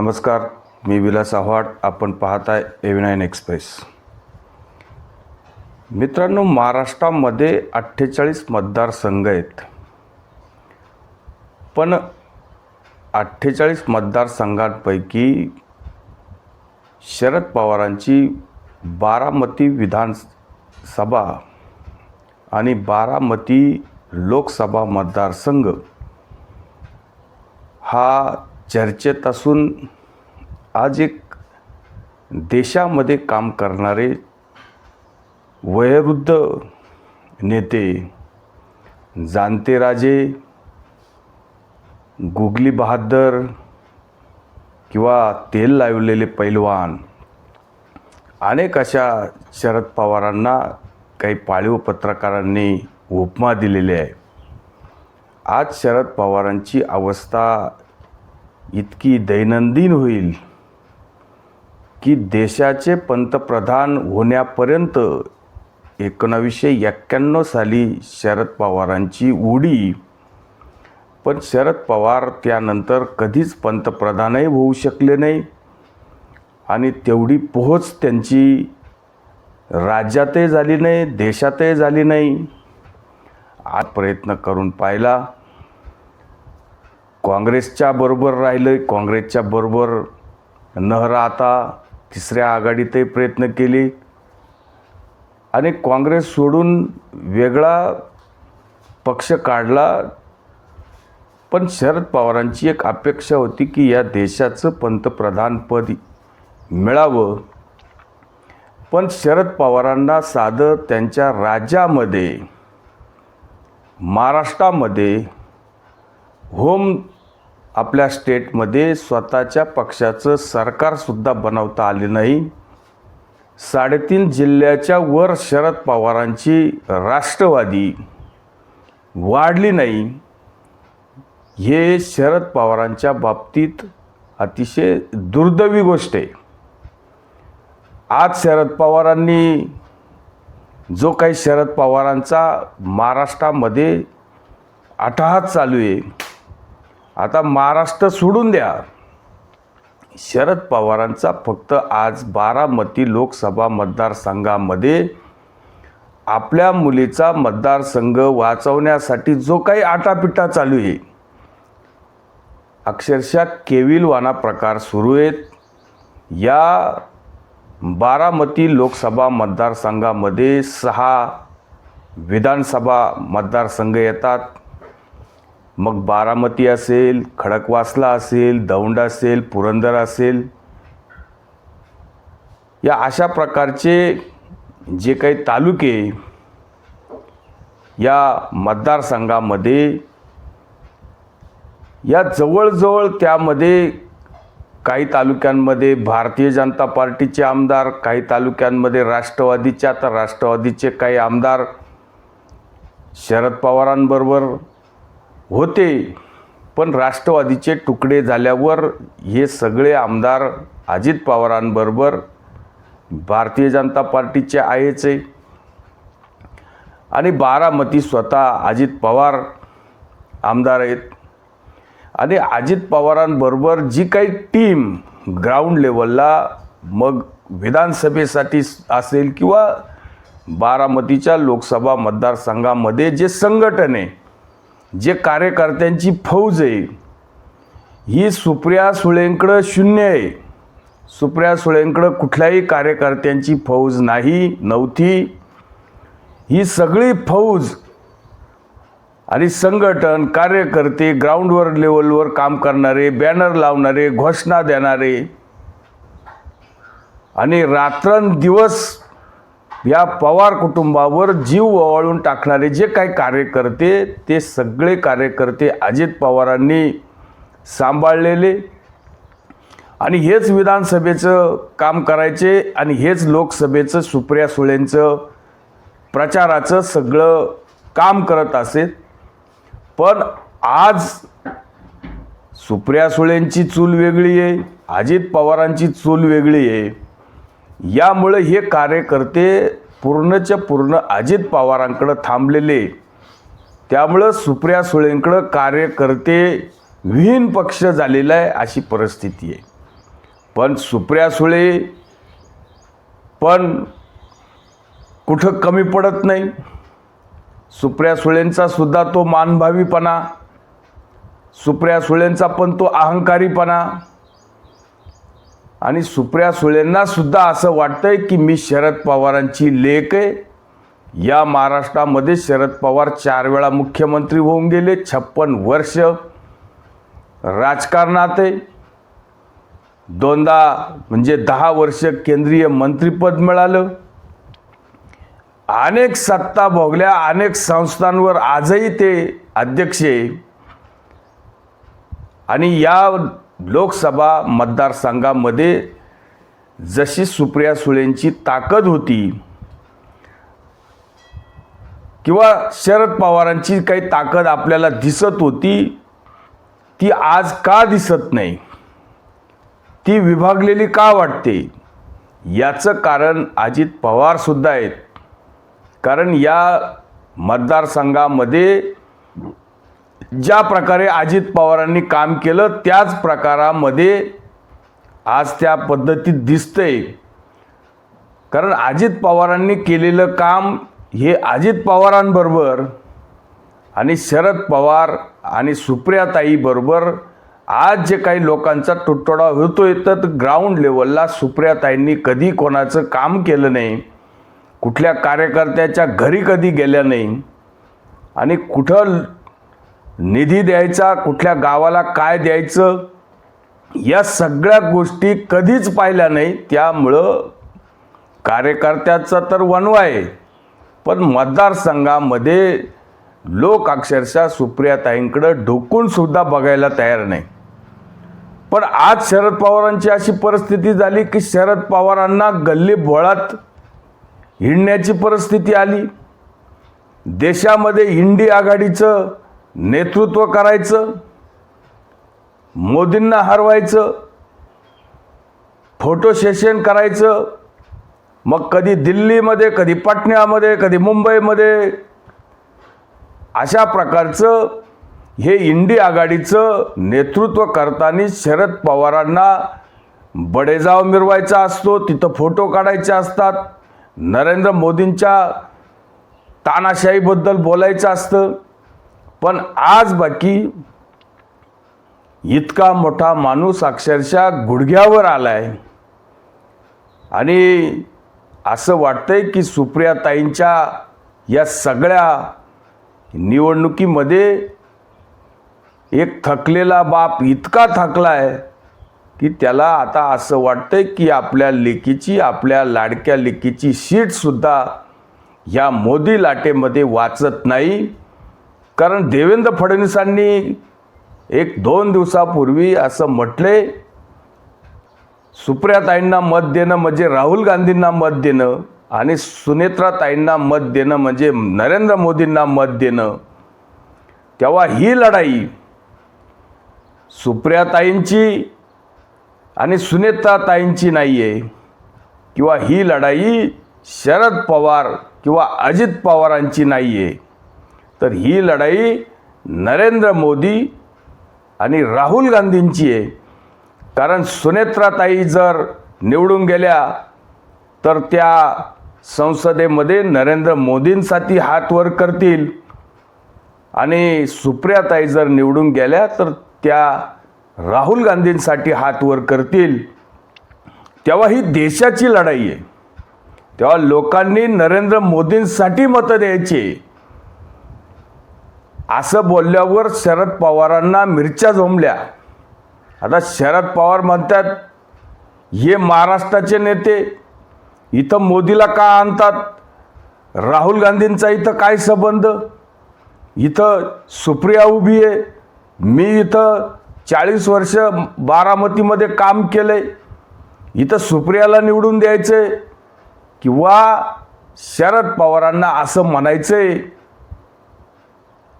नमस्कार मी विलास आव्हाड. आपण पाहताय एव्हिनाईन एक्सप्रेस मित्रांनो महाराष्ट्रामध्ये अठ्ठेचाळीस मतदारसंघ आहेत. पण अठ्ठेचाळीस मतदारसंघांपैकी शरद पवारांची बारामती विधानसभा आणि बारामती लोकसभा मतदारसंघ हा चर्चेत असून आज एक देशामध्ये काम करणारे वयोवृद्ध नेते जाणते राजे गुगली बहादर किंवा तेल लावलेले पैलवान अनेक अशा शरद पवारांना काही पाळीव पत्रकारांनी उपमा दिलेली आहे. आज शरद पवारांची अवस्था इतकी दैनंदिन होईल की देशाचे पंतप्रधान होण्यापर्यंत एकोणावीसशे एक्क्याण्णव साली शरद पवारांची उडी. पण शरद पवार त्यानंतर कधीच पंतप्रधानही होऊ शकले नाही. आणि तेवढी पोहोच त्यांची राज्यातही झाली नाही देशातही झाली नाही. आज प्रयत्न करून पाहिला. काँग्रेसच्या बरोबर राहिलं काँग्रेसच्या बरोबर न राहता तिसऱ्या आघाडीतही प्रयत्न केले. आणि काँग्रेस सोडून वेगळा पक्ष काढला. पण शरद पवारांची एक अपेक्षा होती की या देशाचं पंतप्रधानपद मिळावं. पण शरद पवारांना साधं त्यांच्या राज्यामध्ये महाराष्ट्रामध्ये होम आपल्या स्टेटमध्ये स्वतःच्या पक्षाचं सरकारसुद्धा बनवता आले नाही. साडेतीन जिल्ह्याच्या वर शरद पवारांची राष्ट्रवादी वाढली नाही. हे शरद पवारांच्या बाबतीत अतिशय दुर्दैवी गोष्ट आहे. आज शरद पवारांनी जो काही शरद पवारांचा महाराष्ट्रामध्ये अटहास चालू आहे आता महाराष्ट्र सोडून द्या. शरद पवारांचा फक्त आज बारामती लोकसभा मतदारसंघामध्ये आपल्या मुलीचा मतदारसंघ वाचवण्यासाठी जो काही आटापिटा चालू आहे. अक्षरशः केविलवाना प्रकार सुरू आहेत. या बारामती लोकसभा मतदारसंघामध्ये सहा विधानसभा मतदारसंघ येतात. मग बारामती असेल खडकवासला असेल दौंड असेल पुरंदर असेल या अशा प्रकारचे जे काही तालुके या मतदारसंघामध्ये या जवळजवळ त्यामध्ये काही तालुक्यांमध्ये भारतीय जनता पार्टीचे आमदार काही तालुक्यांमध्ये राष्ट्रवादीच्या तर राष्ट्रवादीचे काही आमदार शरद पवारांबरोबर होते. पण राष्ट्रवादीचे तुकडे झाल्यावर हे सगळे आमदार अजित पवारांबरोबर भारतीय जनता पार्टीचे आहेच. आहे आणि बारामती स्वतः अजित पवार आमदार आहेत. आणि अजित पवारांबरोबर जी काही टीम ग्राउंड लेवलला मग विधानसभेसाठी असेल किंवा बारामतीच्या लोकसभा मतदारसंघामध्ये जे संघटन आहे जे कार्यकर्त्यांची फौज आहे ही सुप्रिया सुळेंकडं शून्य आहे. सुप्रिया सुळेंकडं कुठल्याही कार्यकर्त्यांची फौज नाही नव्हती. ही सगळी फौज आणि संघटन कार्यकर्ते ग्राउंडवर लेवलवर काम करणारे बॅनर लावणारे घोषणा देणारे आणि रात्रंदिवस या पवार कुटुंबावर जीव ओवाळून टाकणारे जे काही कार्यकर्ते ते सगळे कार्यकर्ते अजित पवारांनी सांभाळलेले. आणि हेच विधानसभेचं काम करायचे आणि हेच लोकसभेचं सुप्रिया सुळेंचं प्रचाराचं सगळं काम करत असेल. पण आज सुप्रिया सुळेंची चूल वेगळी आहे अजित पवारांची चूल वेगळी आहे. यामुळे हे कार्यकर्ते पूर्णच्या पूर्ण अजित पवारांकडं थांबलेले. त्यामुळं सुप्रिया सुळेंकडं कार्यकर्ते विहीन पक्ष झालेला आहे अशी परिस्थिती आहे. पण सुप्रिया सुळे पण कुठं कमी पडत नाही. सुप्रिया सुळेंचा सुद्धा तो मानभावीपणा सुप्रिया सुळेंचा पण तो अहंकारीपणा आणि सुप्रिया सुळेंना सुद्धा असं वाटतंय की मी शरद पवारांची लेख आहे. या महाराष्ट्रामध्ये शरद पवार चार वेळा मुख्यमंत्री होऊन गेले छप्पन वर्ष राजकारणात आहे. दोनदा म्हणजे दहा वर्ष केंद्रीय मंत्रिपद मिळालं. अनेक सत्ता भोगल्या अनेक संस्थांवर आजही ते अध्यक्ष आहे. आणि या लोकसभा मतदारसंघामध्ये जशी सुप्रिया सुळेंची ताकद होती किंवा शरद पवारांची काही ताकद आपल्याला दिसत होती ती आज का दिसत नाही? ती विभागलेली का वाटते? याचं कारण अजित पवारसुद्धा आहेत. कारण या मतदारसंघामध्ये ज्या प्रकारे अजित पवारांनी काम केलं त्याच प्रकारामध्ये आज त्या पद्धतीत दिसतंय. कारण अजित पवारांनी केलेलं काम हे अजित पवारांबरोबर आणि शरद पवार आणि सुप्रियाताईबरोबर आज जे काही लोकांचा तुटवडा होतोय तर ग्राउंड लेवलला सुप्रियाताईंनी कधी कोणाचं काम केलं नाही कुठल्या कार्यकर्त्याच्या घरी कधी गेल्या नाही आणि कुठं निधी द्यायचा कुठल्या गावाला काय द्यायचं या सगळ्या गोष्टी कधीच पाहिल्या नाही. त्यामुळं कार्यकर्त्याचा तर वनवा आहे. पण मतदारसंघामध्ये लोक अक्षरशः सुप्रियाताईंकडं ढोकूनसुद्धा बघायला तयार नाही. पण आज शरद पवारांची अशी परिस्थिती झाली की शरद पवारांना गल्ली बोळात हिंडण्याची परिस्थिती आली. देशामध्ये हिंडी आघाडीचं नेतृत्व करायचं मोदींना हरवायचं फोटो सेशन करायचं मग कधी दिल्लीमध्ये कधी पाटण्यामध्ये कधी मुंबईमध्ये अशा प्रकारचं हे इंडी आघाडीचं नेतृत्व करताना शरद पवारांना बडेजाव मिरवायचा असतो तिथं फोटो काढायचे असतात नरेंद्र मोदींच्या तानाशाहीबद्दल बोलायचं असतं. पण आज बाकी इतका मोठा माणूस अक्षरशः गुडघ्यावर आलाय. आणि असं वाटतंय की सुप्रियाताईंच्या या सगळ्या निवडणुकीमध्ये एक थकलेला बाप इतका थकला आहे की त्याला आता असं वाटतंय की आपल्या लेकीची आपल्या लाडक्या लेकीची सीटसुद्धा या मोदी लाटेमध्ये वाचत नाही. कारण देवेंद्र फडणवीसांनी एक दोन दिवसापूर्वी असं म्हटले सुप्रियाताईंना मत देणं म्हणजे राहुल गांधींना मत देणं आणि सुनेत्राताईंना मत देणं म्हणजे नरेंद्र मोदींना मत देणं. तेव्हा ही लढाई सुप्रियाताईंची आणि सुनेत्राताईंची नाही आहे किंवा ही लढाई शरद पवार किंवा अजित पवारांची नाही आहे तर ही लढाई नरेंद्र मोदी आणि राहुल गांधींची आहे. कारण सुनेत्राताई जर निवडून गेल्या तर त्या संसदेमध्ये नरेंद्र मोदींसाठी हात वर करतील. आणि सुप्रियाताई जर निवडून गेल्या तर त्या राहुल गांधींसाठी हात वर करतील. तेव्हा ही देशाची लढाई आहे. तेव्हा लोकांनी नरेंद्र मोदींसाठी मतं द्यायची. असं बोलल्यावर शरद पवारांना मिरच्या झोंबल्या. आता शरद पवार म्हणतात हे महाराष्ट्राचे नेते इथं मोदीला का आणतात? राहुल गांधींचा इथं काय संबंध? इथं सुप्रिया उभी आहे. मी इथं चाळीस वर्ष बारामतीमध्ये काम केलं आहे इथं सुप्रियाला निवडून द्यायचं आहे किंवा शरद पवारांना असं म्हणायचं आहे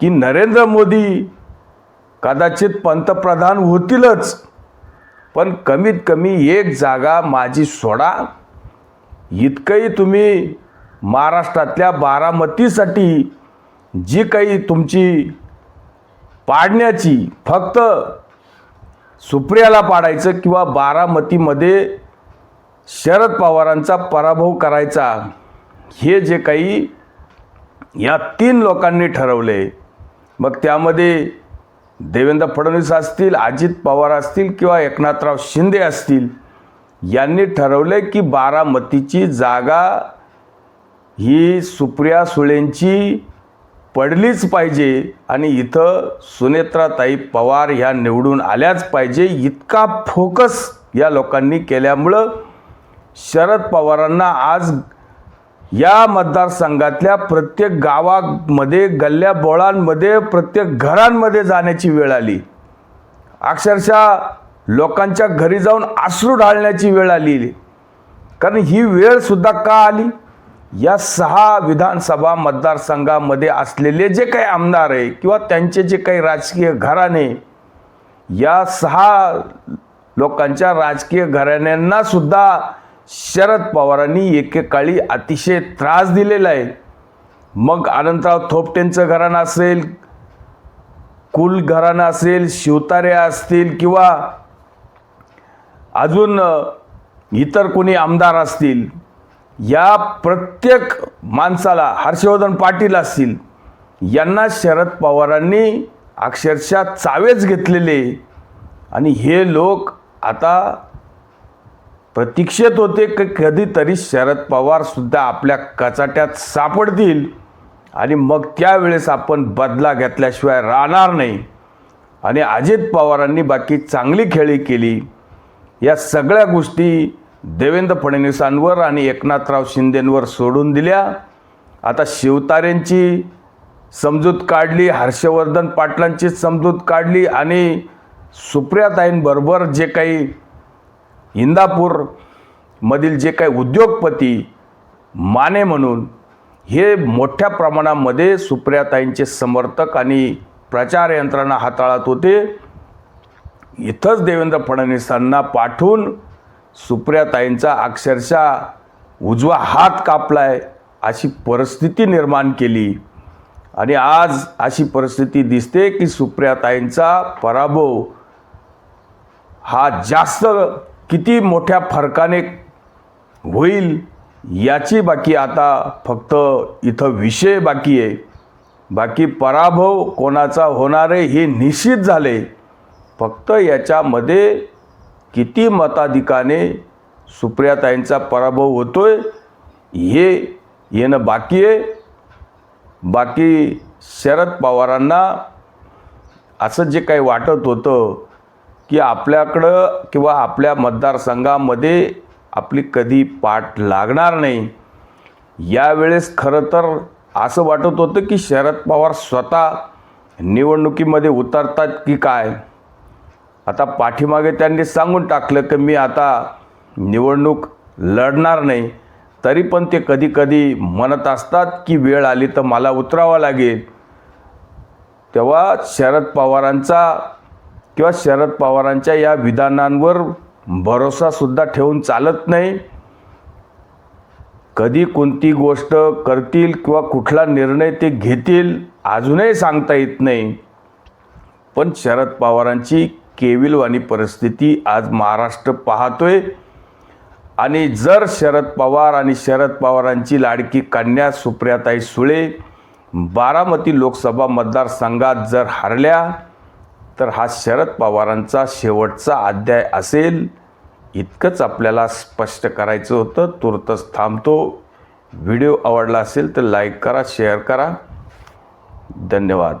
की नरेंद्र मोदी कदाचित पंतप्रधान होतीलच पण कमीत कमी एक जागा माझी सोडा. इतकंही तुम्ही महाराष्ट्रातल्या बारामतीसाठी जी काही तुमची पाडण्याची फक्त सुप्रियाला पाडायचं किंवा बारामतीमध्ये शरद पवारांचा पराभव करायचा हे जे काही या तीन लोकांनी ठरवले मग त्यामध्ये देवेंद्र फडणवीस असतील अजित पवार असतील किंवा एकनाथराव शिंदे असतील यांनी ठरवले की बारामतीची जागा ही सुप्रिया सुळेंची पडलीच पाहिजे आणि इथं सुनेत्राताई पवार ह्या निवडून आल्याच पाहिजे. इतका फोकस या लोकांनी केल्यामुळं शरद पवारांना आज या मतदारसंघातल्या प्रत्येक गावामध्ये गल्ल्या बोळांमध्ये प्रत्येक घरांमध्ये जाण्याची वेळ आली. अक्षरशः लोकांच्या घरी जाऊन आश्रू ढाळण्याची वेळ आली. कारण ही वेळसुद्धा का आली? या सहा विधानसभा मतदारसंघामध्ये असलेले जे काही आमदार आहे किंवा त्यांचे जे काही राजकीय घराणे या सहा लोकांच्या राजकीय घराण्यांनासुद्धा शरद पवारांनी एकेकाळी अतिशय त्रास दिलेला आहे. मग अनंतराव थोपटेंचं घराणं असेल कुल घराणं असेल शिवतारे असतील किंवा अजून इतर कोणी आमदार असतील या प्रत्येक माणसाला हर्षवर्धन पाटील असतील यांना शरद पवारांनी अक्षरशः चावेच घेतलेले. आणि हे लोक आता प्रतीक्षेत होते की कधीतरी शरद पवारसुद्धा आपल्या कचाट्यात सापडतील आणि मग त्यावेळेस आपण बदला घेतल्याशिवाय राहणार नाही. आणि अजित पवारांनी बाकी चांगली खेळी केली. या सगळ्या गोष्टी देवेंद्र फडणवीसांवर आणि एकनाथराव शिंदेंवर सोडून दिल्या. आता शिवतारेंची समजूत काढली हर्षवर्धन पाटलांची समजूत काढली आणि सुप्रियाताईंबरोबर जे काही इंदापूरमधील जे काही उद्योगपती माने म्हणून हे मोठ्या प्रमाणामध्ये सुप्रियाताईंचे समर्थक आणि प्रचार यंत्रणा हाताळत होते. इथंच देवेंद्र फडणवीसांना पाठवून सुप्रियाताईंचा अक्षरशः उजवा हात कापलाय अशी परिस्थिती निर्माण केली. आणि आज अशी परिस्थिती दिसते की सुप्रियाताईंचा पराभव हा जास्त किती मोठ्या फरकाने होईल याची बाकी आता फक्त इथं विषय बाकी आहे. बाकी पराभव कोणाचा होणार आहे हे निश्चित झाले. फक्त याच्यामध्ये किती मताधिकाने सुप्रियाताईंचा पराभव होतोय हे येणं बाकी आहे. बाकी शरद पवारांना असं जे काही वाटत होतं की आपल्याकडं किंवा आपल्या मतदारसंघामध्ये आपली कधी पाठ लागणार नाही. यावेळेस खरं तर असं वाटत होतं की शरद पवार स्वतः निवडणुकीमध्ये उतरतात की काय? आता पाठीमागे त्यांनी सांगून टाकलं की मी आता निवडणूक लढणार नाही. तरी पण ते कधी कधी म्हणत असतात की वेळ आली तर मला उतरावं लागेल. तेव्हा शरद पवारांचा किंवा शरद पवारांच्या या विधानांवर भरोसासुद्धा ठेवून चालत नाही. कधी कोणती गोष्ट करतील किंवा कुठला निर्णय ते घेतील अजूनही सांगता येत नाही. पण शरद पवारांची केविलवाणी परिस्थिती आज महाराष्ट्र पाहतोय. आणि जर शरद पवार आणि शरद पवारांची लाडकी कन्या सुप्रियाताई सुळे बारामती लोकसभा मतदारसंघात जर हरल्या तर हा शरद पवारांचा शेवटचा अध्याय असेल. इतकंच आपल्याला स्पष्ट करायचं होतं. तुर्तच थांबतो. व्हिडिओ आवडला असेल तर लाईक करा शेअर करा. धन्यवाद.